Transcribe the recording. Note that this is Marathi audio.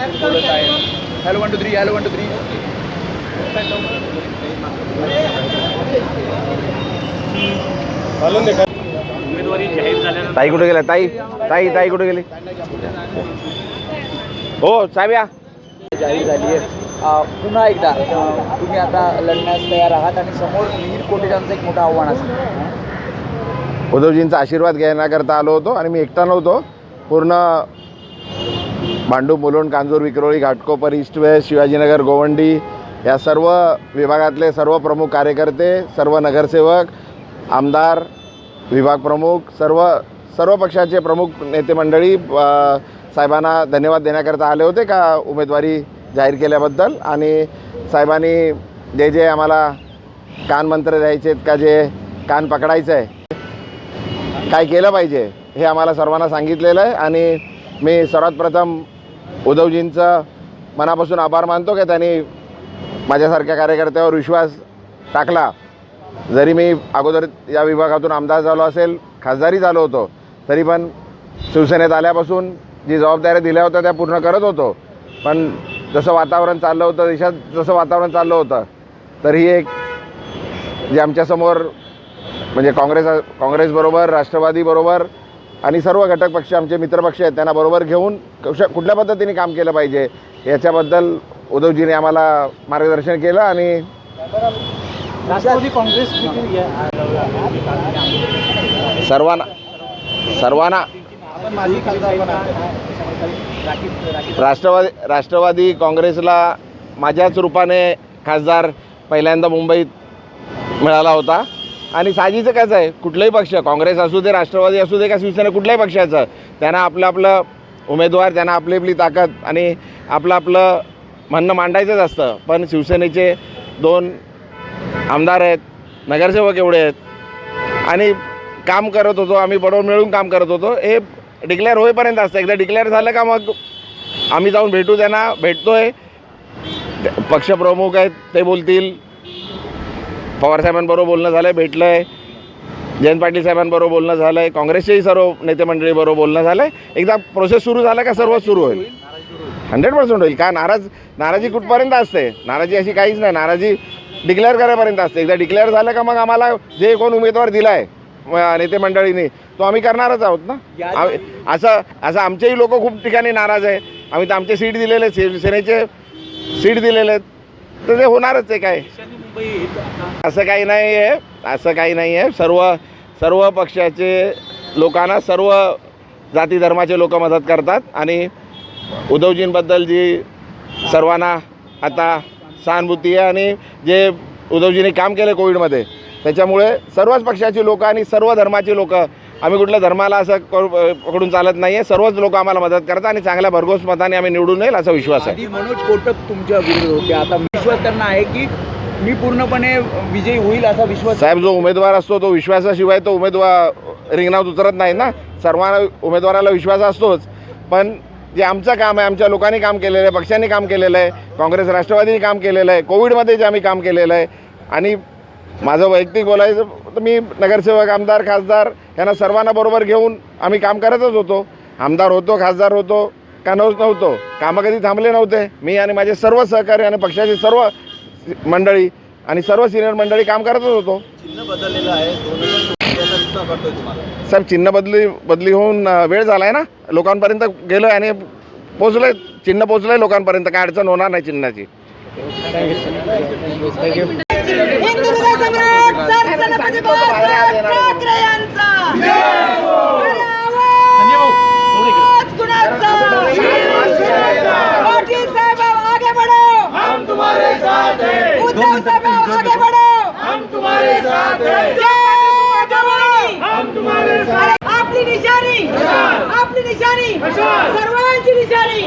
बोलत आहे hello one two three hello one two three उमेदवारी जाहीर झाल्यानंतर ताई कुठे गेल्या? ताई ताई ताई कुठे गेली? हो साहेब या. जाहीर झाली आहे. पुन्हा एकदा तुम्ही आता लढण्यास तयार आहात आणि समोर मिहीर कोटेजांचं एक मोठं आव्हान असेल. उद्धवजींचा आशीर्वाद घेण्याकरता आलो होतो आणि मी एकटा नव्हतो. पूर्ण भांडू मुलुंड कांजूर विक्रोळी घाटकोपर ईस्ट वेस्ट शिवाजीनगर गोवंडी या सर्व विभागातले सर्व प्रमुख कार्यकर्ते सर्व नगरसेवक आमदार विभाग प्रमुख सर्व सर्व पक्षाचे प्रमुख नेते मंडळी साहेबांना धन्यवाद देण्याकरता आले होते का उमेदवारी जाहीर केल्याबद्दल? आणि साहेबांनी जे जे आम्हाला कानमंत्र द्यायचे आहेत का जे कान पकडायचं आहे काय केलं पाहिजे हे आम्हाला सर्वांना सांगितलेलं आहे. आणि मी सर्वात प्रथम उद्धवजींचं मनापासून आभार मानतो की त्यांनी माझ्यासारख्या कार्यकर्त्यावर विश्वास टाकला. जरी मी अगोदर या विभागातून आमदार झालो असेल खासदारी झालो होतो तरी पण शिवसेनेत आल्यापासून जी जबाबदाऱ्या दिल्या होत्या त्या पूर्ण करत होतो. पण जसं वातावरण चाललं होतं देशात जसं वातावरण चाललं होतं तर ही एक जे आमच्यासमोर म्हणजे काँग्रेस काँग्रेसबरोबर राष्ट्रवादीबरोबर आणि सर्व घटक पक्ष आमचे मित्रपक्ष आहेत त्यांना बरोबर घेऊन कशा कुठल्या पद्धतीने काम केलं पाहिजे याच्याबद्दल उद्धवजीने आम्हाला मार्गदर्शन केलं आणि राष्ट्रवादी काँग्रेस सर्वांना सर्वांना राष्ट्रवादी राष्ट्रवादी काँग्रेसला माझ्याच रूपाने खासदार पहिल्यांदा मुंबईत मिळाला होता. आणि साजीचं कसं आहे कुठलाही पक्ष काँग्रेस असू दे राष्ट्रवादी असू दे का शिवसेना कुठल्याही पक्षाचं त्यांना आपलं आपलं उमेदवार त्यांना आपली आपली ताकद आणि आपलं आपलं म्हणणं मांडायचंच असतं. पण शिवसेनेचे दोन आमदार आहेत नगरसेवक एवढे आहेत. आणि काम करत होतो आम्ही बरोबर मिळून काम करत होतो. हे डिक्लेअर होईपर्यंत असतं. एकदा डिक्लेअर झालं का मग आम्ही जाऊन भेटू त्यांना भेटतो आहे पक्षप्रमुख आहेत ते बोलतील. पवारसाहेबांबरोबर बोलणं झालं आहे भेटलं आहे जयंत पाटील साहेबांबरोबर बोलणं झालं आहे काँग्रेसचेही सर्व नेते मंडळीबरोबर बोलणं झालं आहे एकदा प्रोसेस सुरू झाला का सर्व सुरू होईल? हंड्रेड पर्सेंट होईल. का नाराज नाराजी कुठपर्यंत असते? नाराजी अशी काहीच नाही. नाराजी डिक्लेअर करायपर्यंत असते. एकदा डिक्लेअर झालं का मग आम्हाला जे कोण उमेदवार दिला आहे नेते मंडळींनी तो आम्ही करणारच आहोत ना? असं असं आमचेही लोक खूप ठिकाणी नाराज आहे. आम्ही तर आमचे सीट दिलेले आहेत, शिवसेनेचे सीट दिलेले आहेत. तर ते होणारच आहे काय? असं काही नाही आहे असं काही नाही आहे सर्व सर्व पक्षाचे लोकांना सर्व जाती धर्माचे लोक मदत करतात आणि उद्धवजींबद्दल जी सर्वांना आता सहानुभूती आहे आणि जे उद्धवजींनी काम केलं कोविडमध्ये त्याच्यामुळे सर्वच पक्षाची लोकं आणि सर्व धर्माची लोकं आम्ही कुठल्या धर्माला असं करू पकडून चालत नाही आहे सर्वच लोक आम्हाला मदत करतात आणि चांगल्या भरघोस मताने आम्ही निवडून येईल असा विश्वास आहे. मनोज कोटक तुमच्या विरुद्ध होते. आता विश्वास त्यांना आहे की मी पूर्णपणे विजयी होईल असा विश्वास साहेब जो उमेदवार असतो तो विश्वासाशिवाय तो उमेदवार रिंगणात उतरत नाही ना. सर्वांना उमेदवाराला विश्वास असतोच. पण जे आमचं काम आहे आमच्या लोकांनी काम केलेलं आहे पक्षांनी काम केलेलं आहे काँग्रेस राष्ट्रवादीने काम केलेलं आहे कोविडमध्ये जे आम्ही काम केलेलं आहे आणि माझं वैयक्तिक बोलायचं तर मी नगरसेवक आमदार खासदार यांना सर्वांना बरोबर घेऊन आम्ही काम करतच होतो. आमदार होतो खासदार होतो का नव्हतो कामं कधी थांबले नव्हते. मी आणि माझे सर्व सहकारी आणि पक्षाचे सर्व मंडळी आणि सर्व सिनियर मंडळी काम करतच होतो. साहेब चिन्ह बदली बदली होऊन वेळ झाला आहे ना? लोकांपर्यंत गेलो आहे आणि पोचलं आहे चिन्ह पोचलं आहे लोकांपर्यंत. काय अडचण होणार नाही चिन्हाची. हिंदुत्व सम्राट सरसेनापती बाळासाहेब ठाकरे यांचा. आपली निशाणी. आपली निशाणी. सर्वांची निशाणी.